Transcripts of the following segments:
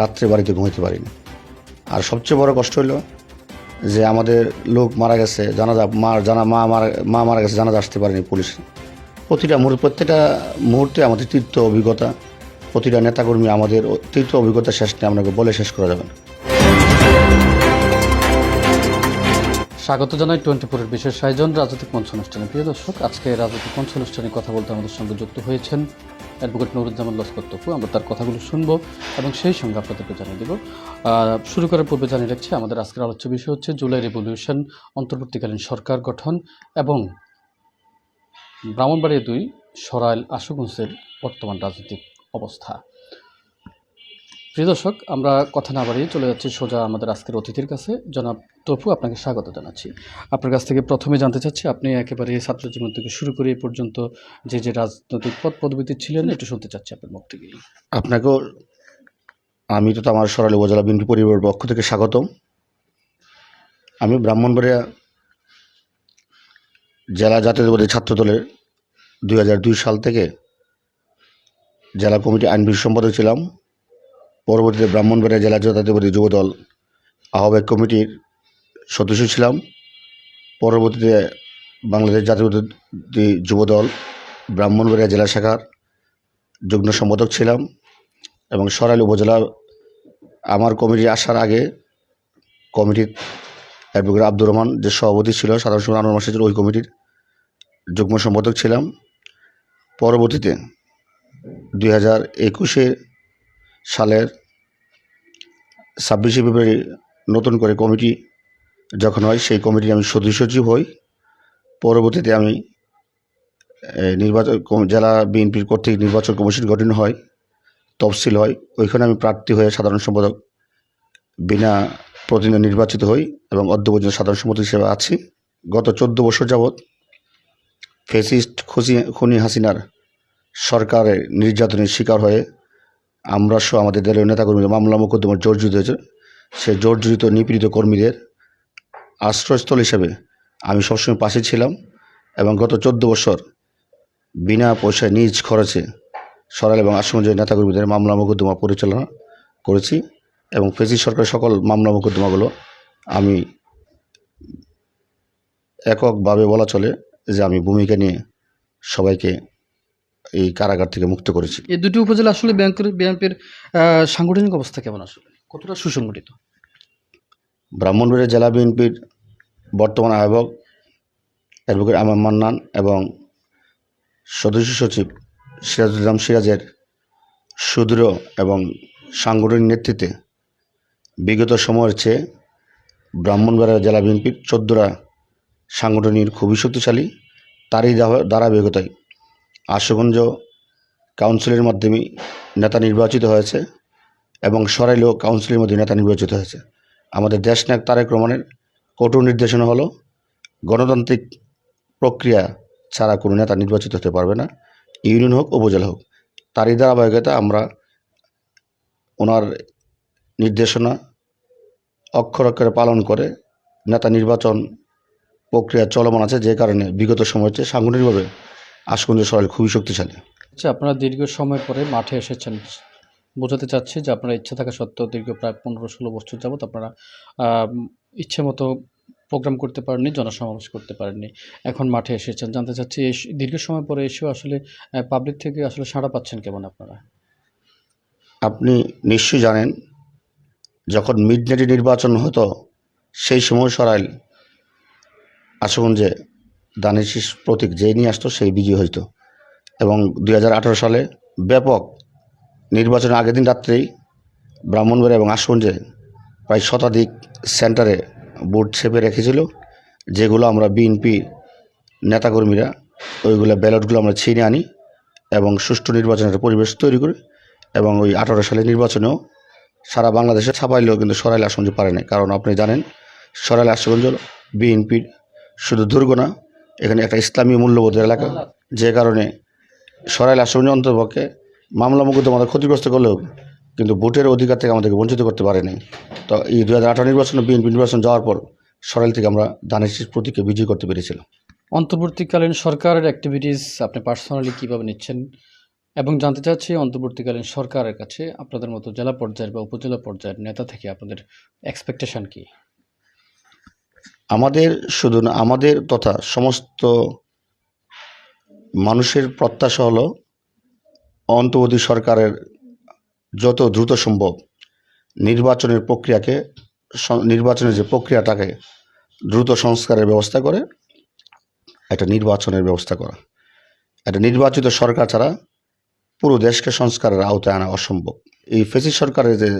রাত্রে বাড়িতে ঘুমাইতে পারিনি। আর সবচেয়ে বড় কষ্ট হলো যে আমাদের লোক মারা গেছে, জানাজা মা জানা মা মারা মা মারা গেছে, জানাজা আসতে পারেনি পুলিশ। প্রতিটা মুহূর্তে, প্রত্যেকটা মুহূর্তে আমাদের তীর্থ অভিজ্ঞতা, প্রতিটা নেতাকর্মী আমাদের তীর্থ অভিজ্ঞতা শেষ নিয়ে আপনাকে বলে শেষ করা যাবে না। স্বাগত জানাই টোয়েন্টি ফোরের বিশেষ আয়োজন রাজনৈতিক মঞ্চ অনুষ্ঠানে প্রিয় দর্শক, আজকে রাজনৈতিক মঞ্চ অনুষ্ঠানে কথা বলতে আমাদের সঙ্গে যুক্ত হয়েছেন অ্যাডভোকেট নুরুজ্জামান লস্কর তপু আমরা তার কথাগুলো শুনব এবং সেই সঙ্গে আপনাদেরকে জানিয়ে দেবো। শুরু করার পূর্বে জানিয়ে রাখছি, আমাদের আজকের আলোচ্য বিষয় হচ্ছে জুলাই রেভলিউশন, অন্তর্বর্তীকালীন সরকার গঠন এবং ব্রাহ্মণবাড়িয়া দুই সরাইল আশুগঞ্জের বর্তমান রাজনৈতিক অবস্থা। প্রিয় দর্শক, আমরা কথা না বাড়িয়ে চলে যাচ্ছি সোজা আমাদের আজকের অতিথির কাছে। জনাব তপু আপনাকে স্বাগত জানাচ্ছি। আপনার কাছ থেকে প্রথমে জানতে চাচ্ছি, আপনি একেবারে ছাত্র জীবন থেকে শুরু করে এ পর্যন্ত যে যে রাজনৈতিক পদ পদবিতে ছিলেন, একটু শুনতে চাচ্ছি আপনার মুখ থেকে। আপনাকেও আমি তো আমার সরালি উপজেলা বিএনপি পরিবারের পক্ষ থেকে স্বাগতম। আমি ব্রাহ্মণবাড়িয়া জেলা জাতীয়তাবাদী ছাত্র দলের দুই হাজার দুই সাল থেকে জেলা কমিটি আইন বিষয় সম্পাদক ছিলাম। পরবর্তীতে ব্রাহ্মণবাড়িয়া জেলা জাতীয়তাবাদী যুবদল আহ্বায়ক কমিটির সদস্য ছিলাম। পরবর্তীতে বাংলাদেশ জাতীয়তাবাদী যুবদল ব্রাহ্মণবাড়িয়া জেলা শাখার যুগ্ম সম্পাদক ছিলাম এবং সরাইল উপজেলা আমার কমিটি আসার আগে কমিটির অ্যাডভোকেট আব্দুর রহমান যে সভাপতি ছিল, সাধারণ সম্পাদক আনোয়ার মাসিদের ওই কমিটির যুগ্ম সম্পাদক ছিলাম। পরবর্তীতে দুই হাজার একুশে সালের ছাব্বিশে ফেব্রুয়ারি নতুন করে কমিটি যখন হয়, সেই কমিটির আমি সদস্য সচিব হই। পরবর্তীতে আমি নির্বাচন জেলা বিএনপির কর্তৃক নির্বাচন কমিশন গঠন হয়, তফসিল হয়। ওইখানে আমি প্রার্থী হয়ে সাধারণ সম্পাদক বিনা প্রতিনিধি নির্বাচিত হই এবং অদ্য পর্যন্ত সাধারণ সম্পাদক হিসেবে আছি। গত চোদ্দ বছর যাবৎ ফেসিস্ট খুশি খুনি হাসিনার সরকারের নির্যাতনের শিকার হয়ে আমরা সহ আমাদের দলীয় নেতাকর্মীদের মামলা মোকদ্দমার জর্জরিত হয়েছে। সেই জর্জরিত নিপীড়িত কর্মীদের আশ্রয়স্থল হিসেবে আমি সবসময় পাশে ছিলাম এবং গত চোদ্দ বছর বিনা পয়সায় নিজ খরচে সরাইল এবং আসমঞ্জের নেতাকর্মীদের মামলা মোকদ্দমা পরিচালনা করেছি এবং ফেসি সরকারের সকল মামলা মোকদ্দমাগুলো আমি এককভাবে বলা চলে যে আমি ভূমিকা নিয়ে সবাইকে এই কারাগার থেকে মুক্ত করেছি। এই দুটি উপজেলা আসলে ব্যাংকের বিএনপির সাংগঠনিক অবস্থা কেমন আসলে? কতটা সুসংগঠিত? ব্রাহ্মণবাড়িয়া জেলা বিএনপির বর্তমান আহ্বায়ক অ্যাডভোকেট আমার মান্নান এবং সদস্য সচিব সিরাজুল ইসলাম সিরাজের সুদৃঢ় এবং সাংগঠনিক নেতৃত্বে বিগত সময়ের চেয়ে ব্রাহ্মণবাড়িয়া জেলা বিএনপির চোদ্দরা সাংগঠনিক খুবই শক্তিশালী তারই দা- ধারাবাহিকতায় আশুগঞ্জ কাউন্সিলের মাধ্যমে নেতা নির্বাচিত হয়েছে এবং সরাইলেও কাউন্সিলের মধ্যে নেতা নির্বাচিত হয়েছে। আমাদের দেশনায়ক তারেক রহমানের কঠোর নির্দেশনা হলো, গণতান্ত্রিক প্রক্রিয়া ছাড়া কোনো নেতা নির্বাচিত হতে পারবে না। ইউনিয়ন হোক, উপজেলা হোক, তারই ধারাবাহিকতা আমরা ওনার নির্দেশনা অক্ষর অক্ষরে পালন করে নেতা নির্বাচন প্রক্রিয়া চলমান আছে, যে কারণে বিগত সময়তে সাংগঠনিকভাবে আশগঞ্জ সরাইল খুবই শক্তিশালী। আচ্ছা আপনারা দীর্ঘ সময় পরে মাঠে এসেছেন। বোঝাতে চাচ্ছি যে আপনারা ইচ্ছা থাকা সত্ত্বেও দীর্ঘ প্রায় পনেরো ষোলো বছর যাবত আপনারা ইচ্ছে মতো প্রোগ্রাম করতে পারেননি জনসমাবেশ করতে পারেননি। এখন মাঠে এসেছেন। জানতে চাচ্ছি দীর্ঘ সময় পরে এসেও আসলে পাবলিক থেকে আসলে সাড়া পাচ্ছেন কেমন আপনারা? আপনি নিশ্চয়ই জানেন যখন মিডনাইটে নির্বাচন হতো সেই সময় সরাইল আশুগঞ্জে দানের শীষ প্রতীক যেই নিয়ে আসতো সেই বিজয়ী হইতো। এবং দু হাজার আঠেরো সালে ব্যাপক নির্বাচনের আগের দিন রাত্রেই ব্রাহ্মণবাড়িয়া এবং আশুগঞ্জে প্রায় শতাধিক সেন্টারে বুট ছেপে রেখেছিল, যেগুলো আমরা বিএনপি নেতাকর্মীরা ওইগুলো ব্যালটগুলো আমরা ছিনে আনি এবং সুষ্ঠু নির্বাচনের পরিবেশ তৈরি করি এবং ওই আঠারো সালের নির্বাচনেও সারা বাংলাদেশে ছাপাইলেও কিন্তু সরাইল আসনজি পারে নাই। কারণ আপনি জানেন, সরাইল আসনগঞ্জ বিএনপির শুধু দুর্গ না এখানে একটা ইসলামী মূল্যবোধের এলাকা। যে কারণে সরাইল আসনগঞ্জ অন্তর্পক্ষে মামলা মুকুদ্ধ আমাদের ক্ষতিগ্রস্ত করলেও কিন্তু ভোটের অধিকার থেকে আমাদেরকে বঞ্চিত করতে পারেনি। তো এই দু হাজার আঠারো নির্বাচনে বিএনপি নির্বাচন যাওয়ার পর সরাইল থেকে আমরা দানের শীষ প্রতীককে বিজয় করতে পেরেছিলাম। অন্তর্বর্তীকালীন সরকারের অ্যাক্টিভিটিস আপনি পার্সোনালি কীভাবে নিচ্ছেন? এবং জানতে চাচ্ছি অন্তর্বর্তীকালীন সরকারের কাছে আপনাদের মতো জেলা পর্যায়ের বা উপজেলা পর্যায়ের নেতা থেকে আপনাদের এক্সপেকটেশন কি? আমাদের শুধু না, আমাদের তথা সমস্ত মানুষের প্রত্যাশা হলো অন্তর্বর্তী সরকারের যত দ্রুত সম্ভব নির্বাচনের প্রক্রিয়াকে নির্বাচনের যে প্রক্রিয়াটাকে দ্রুত সংস্কারের ব্যবস্থা করে, একটা নির্বাচনের ব্যবস্থা করা। একটা নির্বাচিত সরকার ছাড়া পুরো দেশকে সংস্কারের আওতায় আনা অসম্ভব। এই ফেসি সরকারের যে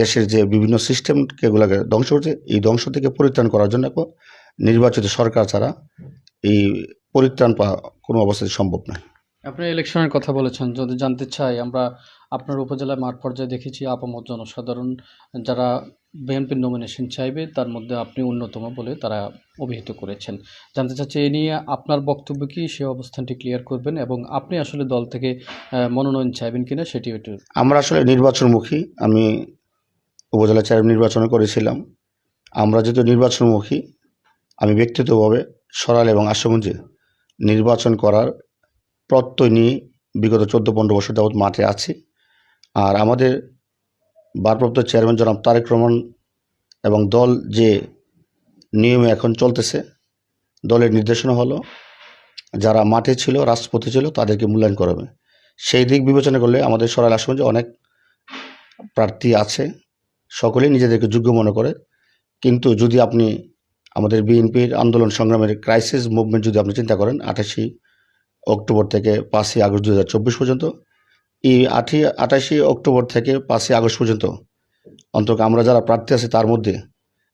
দেশের যে বিভিন্ন সিস্টেমকে এগুলোকে ধ্বংস করছে এই ধ্বংস থেকে পরিত্রাণ করার জন্য নির্বাচিত সরকার ছাড়া এই পরিত্রাণ পাওয়া কোনো অবস্থায় সম্ভব নয়। আপনি ইলেকশনের কথা বলেছেন যদি জানতে চাই আমরা আপনার উপজেলায় মাঠ পর্যায়ে দেখেছি আপামত জনসাধারণ যারা বিএনপির নমিনেশন চাইবে তার মধ্যে আপনি অন্যতম বলে তারা অভিহিত করেছেন। জানতে চাচ্ছি এ নিয়ে আপনার বক্তব্য কি? সে অবস্থানটি ক্লিয়ার করবেন এবং আপনি আসলে দল থেকে মনোনয়ন চাইবেন কিনা সেটি একটু আমরা আসলে নির্বাচনমুখী আমি উপজেলা চেয়ারম্যান নির্বাচন করেছিলাম। আমরা যেহেতু নির্বাচনমুখী, আমি ব্যক্তিগতভাবে সরাল এবং আশুগঞ্জে নির্বাচন করার প্রত্যয় নিয়ে বিগত চোদ্দ পনেরো বছর যাবৎ মাঠে আছি। আর আমাদের ভারপ্রাপ্ত চেয়ারম্যান জনাব তারেক রহমান এবং দল যে নিয়মে এখন চলতেছে, দলের নির্দেশনা হলো যারা মাঠে ছিল, রাষ্ট্রপতি ছিল, তাদেরকে মূল্যায়ন করবে সেই দিক বিবেচনা করলে আমাদের সরাল আশুগঞ্জে অনেক প্রার্থী আছে। সকলেই নিজেদেরকে যোগ্য মনে করে। কিন্তু যদি আপনি আমাদের বিএনপির আন্দোলন সংগ্রামের ক্রাইসিস মুভমেন্ট যদি আপনি চিন্তা করেন, আঠাশি অক্টোবর থেকে পাঁচই আগস্ট দু হাজার চব্বিশ পর্যন্ত, এই আঠি, আঠাশি অক্টোবর থেকে পাঁচই আগস্ট পর্যন্ত অন্তত আমরা যারা প্রার্থী আছি তার মধ্যে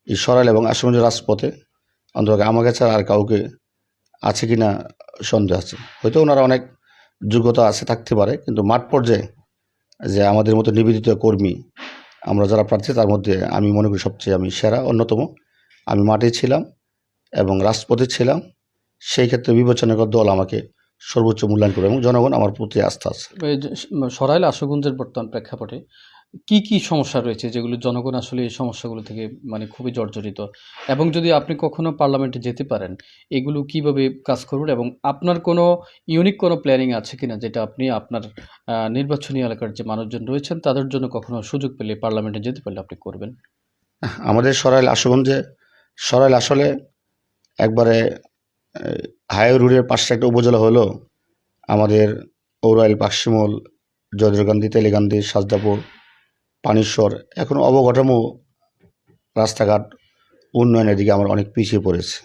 এই সরাইল এবং আশুগঞ্জ রাজপথে অন্তত আমাকে ছাড়া আর কাউকে আছে কি না সন্দেহ আছে। হয়তো ওনারা অনেক যোগ্যতা আছে থাকতে পারে, কিন্তু মাঠ পর্যায়ে যে আমাদের মতো নিবেদিত কর্মী আমরা যারা প্রার্থী, তার মধ্যে আমি মনে করি সবচেয়ে আমি সেরা, অন্যতম। আমি মাঠে ছিলাম এবং রাজপথে ছিলাম। সেই ক্ষেত্রে বিবেচনা করে দল আমাকে সর্বোচ্চ মূল্যায়ন করে এবং জনগণ আমার প্রতি আস্থা আছে। সরাইল আশুগঞ্জের বর্তমান প্রেক্ষাপটে কি কি সমস্যা রয়েছে যেগুলো জনগণ আসলে এই সমস্যাগুলো থেকে মানে খুবই জর্জরিত? এবং যদি আপনি কখনো পার্লামেন্টে যেতে পারেন, এগুলো কীভাবে কাজ করবেন এবং আপনার কোনো ইউনিক কোনো প্ল্যানিং আছে কিনা যেটা আপনি আপনার নির্বাচনী এলাকার যে মানুষজন রয়েছেন তাদের জন্য কখনো সুযোগ পেলে পার্লামেন্টে যেতে পারলে আপনি করবেন? আমাদের সরাইল আশুগঞ্জে সরাইল আসলে একবারে হাইওয়ে রোডের পাশে একটা উপজেলা হলো আমাদের ঔরাইল পাকশিমল জয়দ্রকান্দি তেলেকান্দি সাজদাপুর। পানিশ্বর। এখন অবকাঠামো, রাস্তাঘাট, উন্নয়নের দিকে আমরা অনেক পিছিয়ে পড়েছে।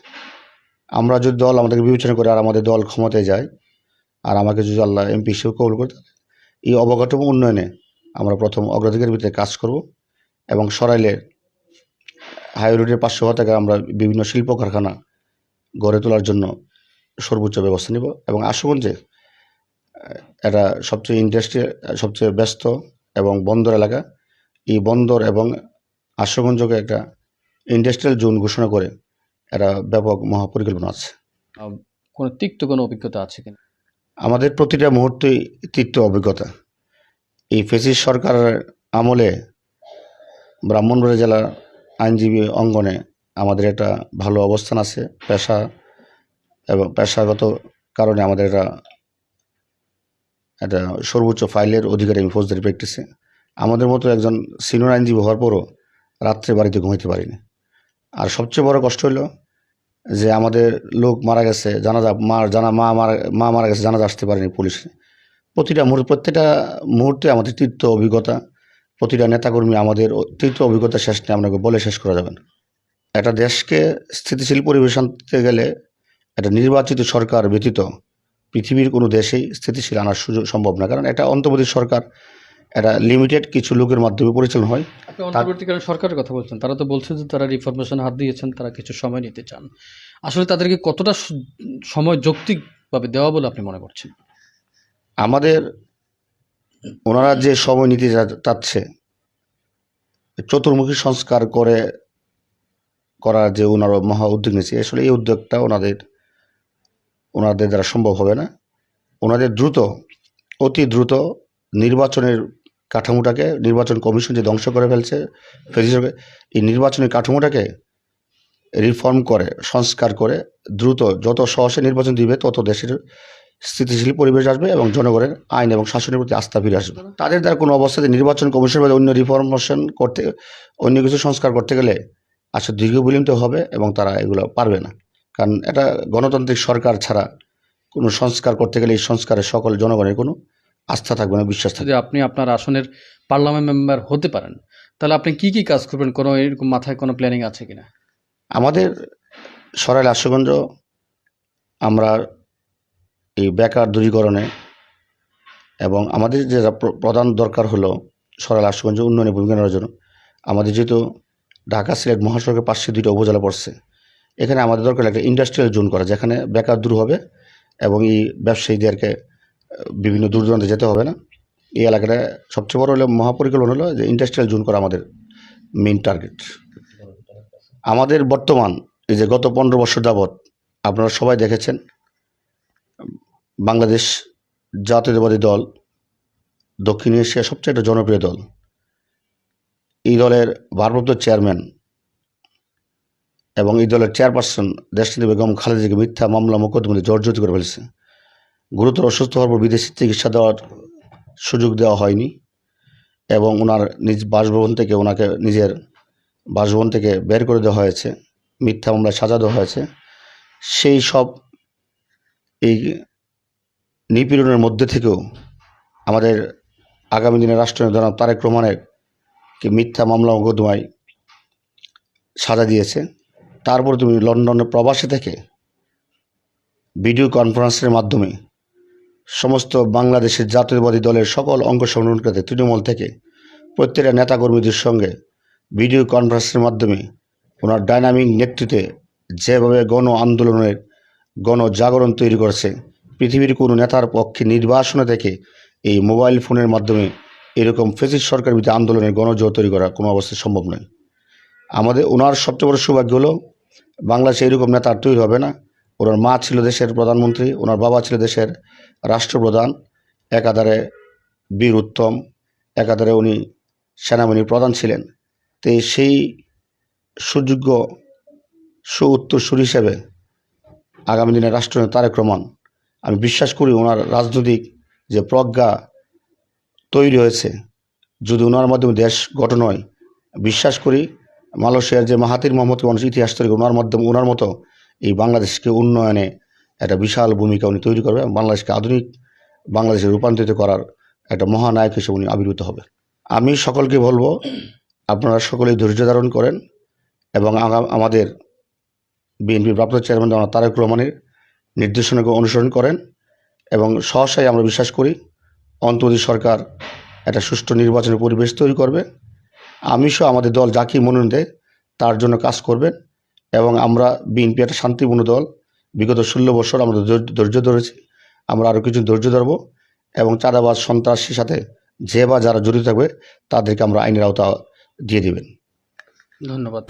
আমরা যদি দল আমাদেরকে বিবেচনা করে আর আমাদের দল ক্ষমতায় যায়, আর আমাকে যদি আল্লাহ এমপি হিসেবে কবল করে এই অবকাঠামো উন্নয়নে আমরা প্রথম অগ্রাধিকারের ভিতরে কাজ করব এবং সরাইলে হাই রোডের পাঁচশো থেকে আমরা বিভিন্ন শিল্প কারখানা গড়ে তোলার জন্য সর্বোচ্চ ব্যবস্থা নিব এবং আশুগঞ্জে এটা সবচেয়ে ইন্ডাস্ট্রি সবচেয়ে ব্যস্ত এবং বন্দর এলাকা এই বন্দর এবং আশুগঞ্জকে একটা ইন্ডাস্ট্রিয়াল জোন ঘোষণা করে একটা ব্যাপক মহাপরিকল্পনা আছে। কোনো তিক্ত কোনো অভিজ্ঞতা আছে কিনা? আমাদের প্রতিটা মুহূর্তেই তিক্ত অভিজ্ঞতা। এই ফেসিস সরকারের আমলে ব্রাহ্মণবাড়িয়া জেলার আইনজীবী অঙ্গনে আমাদের একটা ভালো অবস্থান আছে পেশা এবং পেশাগত কারণে আমাদের একটা একটা সর্বোচ্চ ফাইলের অধিকারী আমি ফৌজদারি প্র্যাকটিসে আমাদের মতো একজন সিনিয়র আইনজীবী হওয়ার পরও রাত্রে বাড়িতে ঘুমাইতে পারি পারিনি। আর সবচেয়ে বড় কষ্ট হলো যে আমাদের লোক মারা গেছে, জানাজা মা জানা মা মারা মা মারা গেছে, জানাজা আসতে পারেনি পুলিশ। প্রতিটা মুহূর্তে প্রত্যেকটা মুহূর্তে আমাদের তীর্থ অভিজ্ঞতা, প্রতিটা নেতাকর্মী আমাদের তীর্থ অভিজ্ঞতা শেষ নিয়ে আপনাকে বলে শেষ করা যাবে না। একটা দেশকে স্থিতিশীল পরিবেশ আনতে গেলে একটা নির্বাচিত সরকার ব্যতীত পৃথিবীর কোনো দেশেই স্থিতিশীল আনার সুযোগ সম্ভব না। কারণ এটা অন্তর্বর্তী সরকার একটা লিমিটেড কিছু লোকের মাধ্যমে পরিচালনা হয়। আপনি অন্তর্বর্তীকালীন সরকারের কথা বলছেন তারা তো বলছে যে তারা রিফরমেশন হাত দিয়েছেন তারা কিছু সময় নিতে চান। আসলে তাদেরকে কতটা সময় যৌক্তিকভাবে দেওয়া বলে আপনি মনে করছেন? আমাদের ওনারা যে সময় নিতে চাচ্ছে চতুর্মুখী সংস্কার করে করার যে ওনারা মহা উদ্যোগ নিয়েছে আসলে এই উদ্যোগটা ওনাদের ওনাদের দ্বারা সম্ভব হবে না। ওনাদের দ্রুত অতি দ্রুত নির্বাচনের কাঠামোটাকে নির্বাচন কমিশন যে ধ্বংস করে ফেলছে ফেসিসকে এই নির্বাচনের কাঠামোটাকে রিফর্ম করে, সংস্কার করে দ্রুত যত সহসে নির্বাচন দিবে, তত দেশের স্থিতিশীল পরিবেশ আসবে এবং জনগণের আইন এবং শাসনের প্রতি আস্থা ফিরে আসবে। তাদের দ্বারা কোনো অবস্থাতে নির্বাচন কমিশন বা অন্য রিফর্মেশন করতে, অন্য কিছু সংস্কার করতে গেলে আসলে দীর্ঘ বিলম্ব হবে এবং তারা এগুলো পারবে না। কারণ এটা গণতান্ত্রিক সরকার ছাড়া কোনো সংস্কার করতে গেলে এই সংস্কারে সকল জনগণের কোনো আস্থা থাকবে না বিশ্বাস থাকবে। আপনি আপনার আসনের পার্লামেন্ট মেম্বার হতে পারেন তাহলে আপনি কি কি কাজ করবেন? কোনো এরকম মাথায় কোনো প্ল্যানিং আছে কিনা আমাদের সরাইল আশুগঞ্জ আমরা এই বেকার দূরীকরণে এবং আমাদের যে প্রধান দরকার হলো সরাইল আশুগঞ্জ উন্নয়নে ভূমিকা নেওয়ার জন্য আমাদের যেহেতু ঢাকা সিলেট মহাসড়কের পাশে দুইটা উপজেলা পড়ছে এখানে আমাদের দরকার একটা ইন্ডাস্ট্রিয়াল জোন করা যেখানে বেকার দূর হবে এবং এই ব্যবসায়ীদেরকে বিভিন্ন দূর দূরান্তে যেতে হবে না। এই এলাকাটা সবচেয়ে বড় হলো মহাপরিকল্পনা হলো যে ইন্ডাস্ট্রিয়াল জোন করা আমাদের মেইন টার্গেট আমাদের বর্তমান এই যে গত পনেরো বছর যাবৎ আপনারা সবাই দেখেছেন, বাংলাদেশ জাতীয়তাবাদী দল, দক্ষিণ এশিয়ার সবচেয়ে একটা জনপ্রিয় দল। এই দলের ভারপ্রাপ্ত চেয়ারম্যান এবং এই দলের চেয়ারপারসন দেশনীতি বেগম খালেদাকে মিথ্যা মামলা মোকদ্দমাতে জর্জরিত করে ফেলেছে। গুরুতর অসুস্থ হওয়ার পর বিদেশি চিকিৎসা দেওয়ার সুযোগ দেওয়া হয়নি এবং ওনার নিজ বাসভবন থেকে ওনাকে নিজের বাসভবন থেকে বের করে দেওয়া হয়েছে, মিথ্যা মামলায় সাজা দেওয়া হয়েছে। সেই সব এই নিপীড়নের মধ্যে থেকেও আমাদের আগামী দিনে রাষ্ট্রীয় জনাব তারেক রহমানের কি মিথ্যা মামলা মোকদ্দমায় সাজা দিয়েছে। তারপর তুমি লন্ডনে প্রবাসে থেকে ভিডিও কনফারেন্সের মাধ্যমে সমস্ত বাংলাদেশের জাতীয়বাদী দলের সকল অঙ্গ সংগঠনকে তৃণমূল থেকে প্রত্যেকটা নেতাকর্মীদের সঙ্গে ভিডিও কনফারেন্সের মাধ্যমে ওনার ডাইনামিক নেতৃত্বে যেভাবে গণ আন্দোলনের গণজাগরণ তৈরি করেছে, পৃথিবীর কোনো নেতার পক্ষে নির্বাসনে থেকে এই মোবাইল ফোনের মাধ্যমে এরকম ফেসিস সরকার বিরুদ্ধে আন্দোলনের গণজোর তৈরি করা কোনো অবস্থায় সম্ভব নয়। আমাদের ওনার সবচেয়ে বড় সৌভাগ্য হলো, বাংলাদেশে এরকম নেতা তৈরি হবে না। ওনার মা ছিল দেশের প্রধানমন্ত্রী, ওনার বাবা ছিল দেশের রাষ্ট্রপ্রধান, একাধারে বীর উত্তম, একাধারে উনি সেনাবাহিনীর প্রধান ছিলেন। তো সেই সুযোগ্য সু উত্তরসূরি হিসেবে আগামী দিনে রাষ্ট্রনেতা তারেক রহমান, আমি বিশ্বাস করি ওনার রাজনৈতিক যে প্রজ্ঞা তৈরি হয়েছে, যদি ওনার মাধ্যমে দেশ গঠন হয়, বিশ্বাস করি মালয়েশিয়ার যে মাহাতির মোহাম্মদকে মানুষ ইতিহাস তৈরি ওনার মাধ্যমে, ওনার মতো এই বাংলাদেশকে উন্নয়নে একটা বিশাল ভূমিকা উনি তৈরি করবে বাংলাদেশকে আধুনিক বাংলাদেশে রূপান্তরিত করার একটা মহানায়ক হিসেবে উনি আবির্ভূত হবে আমি সকলকে বলব, আপনারা সকলেই ধৈর্য ধারণ করেন এবং আমাদের বিএনপি প্রাপ্ত চেয়ারম্যান জনাব তারেক রহমানের নির্দেশনাকে অনুসরণ করেন এবং সহসাই আমরা বিশ্বাস করি, অন্তর্বর্তী সরকার একটা সুষ্ঠু নির্বাচনের পরিবেশ তৈরি করবে। আমি সহ আমাদের দল যাকে মনোনয়ন দেয় তার জন্য কাজ করবেন। এবং আমরা বিএনপি একটা শান্তিপূর্ণ দল। বিগত ষোলো বছর আমরা ধৈর্য- ধরেছি। আমরা আরও কিছু ধৈর্য ধরব এবং চাঁদাবাজ সন্ত্রাসীর সাথে যে বা যারা জড়িত থাকবে, তাদেরকে আমরা আইনের আওতা দিয়ে দেবেন। ধন্যবাদ।